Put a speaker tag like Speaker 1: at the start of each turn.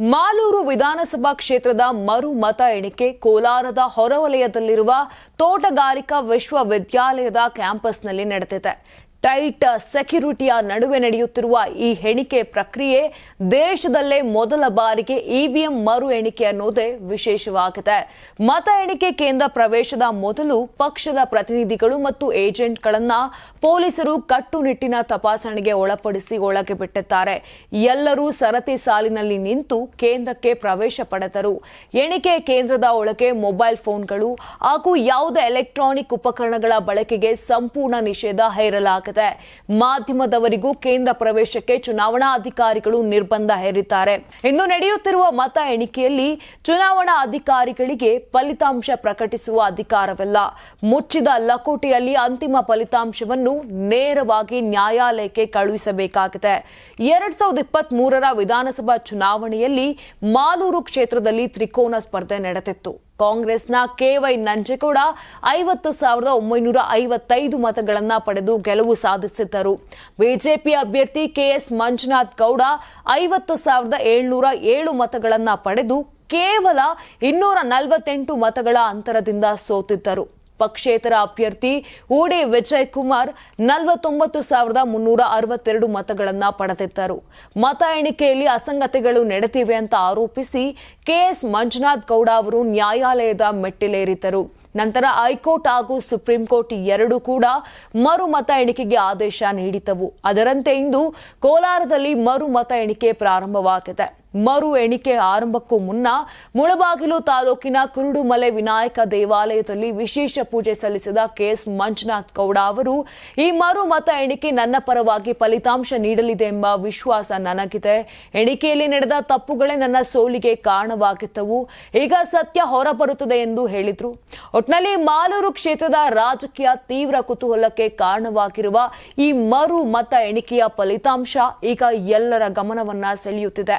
Speaker 1: ಮಾಲೂರು ವಿಧಾನಸಭಾ ಕ್ಷೇತ್ರದ ಮರು ಮತ ಎಣಿಕೆ ಕೋಲಾರದ ಹೊರವಲಯದಲ್ಲಿರುವ ತೋಟಗಾರಿಕಾ ವಿಶ್ವವಿದ್ಯಾಲಯದ ಕ್ಯಾಂಪಸ್ನಲ್ಲಿ ನಡೆದಿದೆ. ಟೈಟ್ ಸೆಕ್ಯೂರಿಟಿಯ ನಡುವೆ ನಡೆಯುತ್ತಿರುವ ಈ ಎಣಿಕೆ ಪ್ರಕ್ರಿಯೆ ದೇಶದಲ್ಲೇ ಮೊದಲ ಬಾರಿಗೆ ಇವಿಎಂ ಮರು ಎಣಿಕೆ ಅನ್ನೋದೇ ವಿಶೇಷವಾಗಿದೆ. ಮತ ಎಣಿಕೆ ಕೇಂದ್ರ ಪ್ರವೇಶದ ಮೊದಲು ಪಕ್ಷದ ಪ್ರತಿನಿಧಿಗಳು ಮತ್ತು ಏಜೆಂಟ್ಗಳನ್ನ ಪೊಲೀಸರು ಕಟ್ಟುನಿಟ್ಟಿನ ತಪಾಸಣೆಗೆ ಒಳಪಡಿಸಿ ಒಳಗೆ ಬಿಟ್ಟಿದ್ದಾರೆ. ಎಲ್ಲರೂ ಸರತಿ ಸಾಲಿನಲ್ಲಿ ನಿಂತು ಕೇಂದ್ರಕ್ಕೆ ಪ್ರವೇಶ ಪಡೆದರು. ಎಣಿಕೆ ಕೇಂದ್ರದ ಒಳಗೆ ಮೊಬೈಲ್ ಫೋನ್ಗಳು ಹಾಗೂ ಯಾವುದೇ ಎಲೆಕ್ಟ್ರಾನಿಕ್ ಉಪಕರಣಗಳ ಬಳಕೆಗೆ ಸಂಪೂರ್ಣ ನಿಷೇಧ ಹೇರಲಾಗಿದೆ. ಮಾಧ್ಯಮದವರಿಗೂ ಕೇಂದ್ರ ಪ್ರವೇಶಕ್ಕೆ ಚುನಾವಣಾ ಅಧಿಕಾರಿಗಳು ನಿರ್ಬಂಧ ಹೇರಿದ್ದಾರೆ. ಇಂದು ನಡೆಯುತ್ತಿರುವ ಮತ ಎಣಿಕೆಯಲ್ಲಿ ಚುನಾವಣಾ ಅಧಿಕಾರಿಗಳಿಗೆ ಫಲಿತಾಂಶ ಪ್ರಕಟಿಸುವ ಅಧಿಕಾರವಿಲ್ಲ. ಮುಚ್ಚಿದ ಲಕೋಟೆಯಲ್ಲಿ ಅಂತಿಮ ಫಲಿತಾಂಶವನ್ನು ನೇರವಾಗಿ ನ್ಯಾಯಾಲಯಕ್ಕೆ ಕಳುಹಿಸಬೇಕಾಗಿದೆ. ಎರಡ್ ಸಾವಿರದ ಇಪ್ಪತ್ತ್ ಮೂರರ ವಿಧಾನಸಭಾ ಚುನಾವಣೆಯಲ್ಲಿ ಮಾಲೂರು ಕ್ಷೇತ್ರದಲ್ಲಿ ತ್ರಿಕೋನ ಸ್ಪರ್ಧೆ ನಡೆದಿತ್ತು. ಕಾಂಗ್ರೆಸ್ನ ಕೆವೈ ನಂಜೇಗೌಡ ಐವತ್ತು ಸಾವಿರದ ಒಂಬೈನೂರ ಐವತ್ತೈದು ಮತಗಳನ್ನು ಪಡೆದು ಗೆಲುವು ಸಾಧಿಸಿದ್ದರು. ಬಿಜೆಪಿ ಅಭ್ಯರ್ಥಿ ಕೆಎಸ್ ಮಂಜುನಾಥ್ ಗೌಡ ಐವತ್ತು ಸಾವಿರದ ಏಳ್ನೂರ ಏಳು ಮತಗಳನ್ನು ಪಡೆದು ಕೇವಲ ಇನ್ನೂರ ನಲವತ್ತೆಂಟು ಮತಗಳ ಅಂತರದಿಂದ ಸೋತಿದ್ದರು. ಪಕ್ಷೇತರ ಅಭ್ಯರ್ಥಿ ಹೂಡೆ ವಿಜಯ್ ಕುಮಾರ್ ನಲವತ್ತೊಂಬತ್ತು ಸಾವಿರದ ಮುನ್ನೂರ ಅರವತ್ತೆರಡು ಮತಗಳನ್ನು ಪಡೆದಿದ್ದರು. ಮತ ಎಣಿಕೆಯಲ್ಲಿ ಅಸಂಗತಿಗಳು ನಡೆದಿವೆ ಅಂತ ಆರೋಪಿಸಿ ಕೆಎಸ್ ಮಂಜುನಾಥ್ ಗೌಡ ಅವರು ನ್ಯಾಯಾಲಯದ ಮೆಟ್ಟಿಲೇರಿದ್ದರು. ನಂತರ ಹೈಕೋರ್ಟ್ ಹಾಗೂ ಸುಪ್ರೀಂ ಕೋರ್ಟ್ ಎರಡೂ ಕೂಡ ಮರು ಮತ ಎಣಿಕೆಗೆ ಆದೇಶ ನೀಡಿದ್ದವು. ಅದರಂತೆ ಇಂದು ಕೋಲಾರದಲ್ಲಿ ಮರು ಮತ ಎಣಿಕೆ ಪ್ರಾರಂಭವಾಗಿದೆ. ಮರು ಎಣಿಕೆ ಆರಂಭಕ್ಕೂ ಮುನ್ನ ಮುಳಬಾಗಿಲು ತಾಲೂಕಿನ ಕುರುಡುಮಲೆ ವಿನಾಯಕ ದೇವಾಲಯದಲ್ಲಿ ವಿಶೇಷ ಪೂಜೆ ಸಲ್ಲಿಸಿದ ಕೆಎಸ್ ಮಂಜುನಾಥ್ ಗೌಡ ಅವರು, ಈ ಮರು ಮತ ಎಣಿಕೆ ನನ್ನ ಪರವಾಗಿ ಫಲಿತಾಂಶ ನೀಡಲಿದೆ ಎಂಬ ವಿಶ್ವಾಸ ನನಗಿದೆ. ಎಣಿಕೆಯಲ್ಲಿ ನಡೆದ ತಪ್ಪುಗಳೇ ನನ್ನ ಸೋಲಿಗೆ ಕಾರಣವಾಗಿದ್ದವು. ಈಗ ಸತ್ಯ ಹೊರಬರುತ್ತದೆ ಎಂದು ಹೇಳಿದರು. ಒಟ್ನಲ್ಲಿ ಮಾಲೂರು ಕ್ಷೇತ್ರದ ರಾಜಕೀಯ ತೀವ್ರ ಕುತೂಹಲಕ್ಕೆ ಕಾರಣವಾಗಿರುವ ಈ ಮರು ಮತ ಎಣಿಕೆಯ ಫಲಿತಾಂಶ ಈಗ ಎಲ್ಲರ ಗಮನವನ್ನ ಸೆಳೆಯುತ್ತಿದೆ.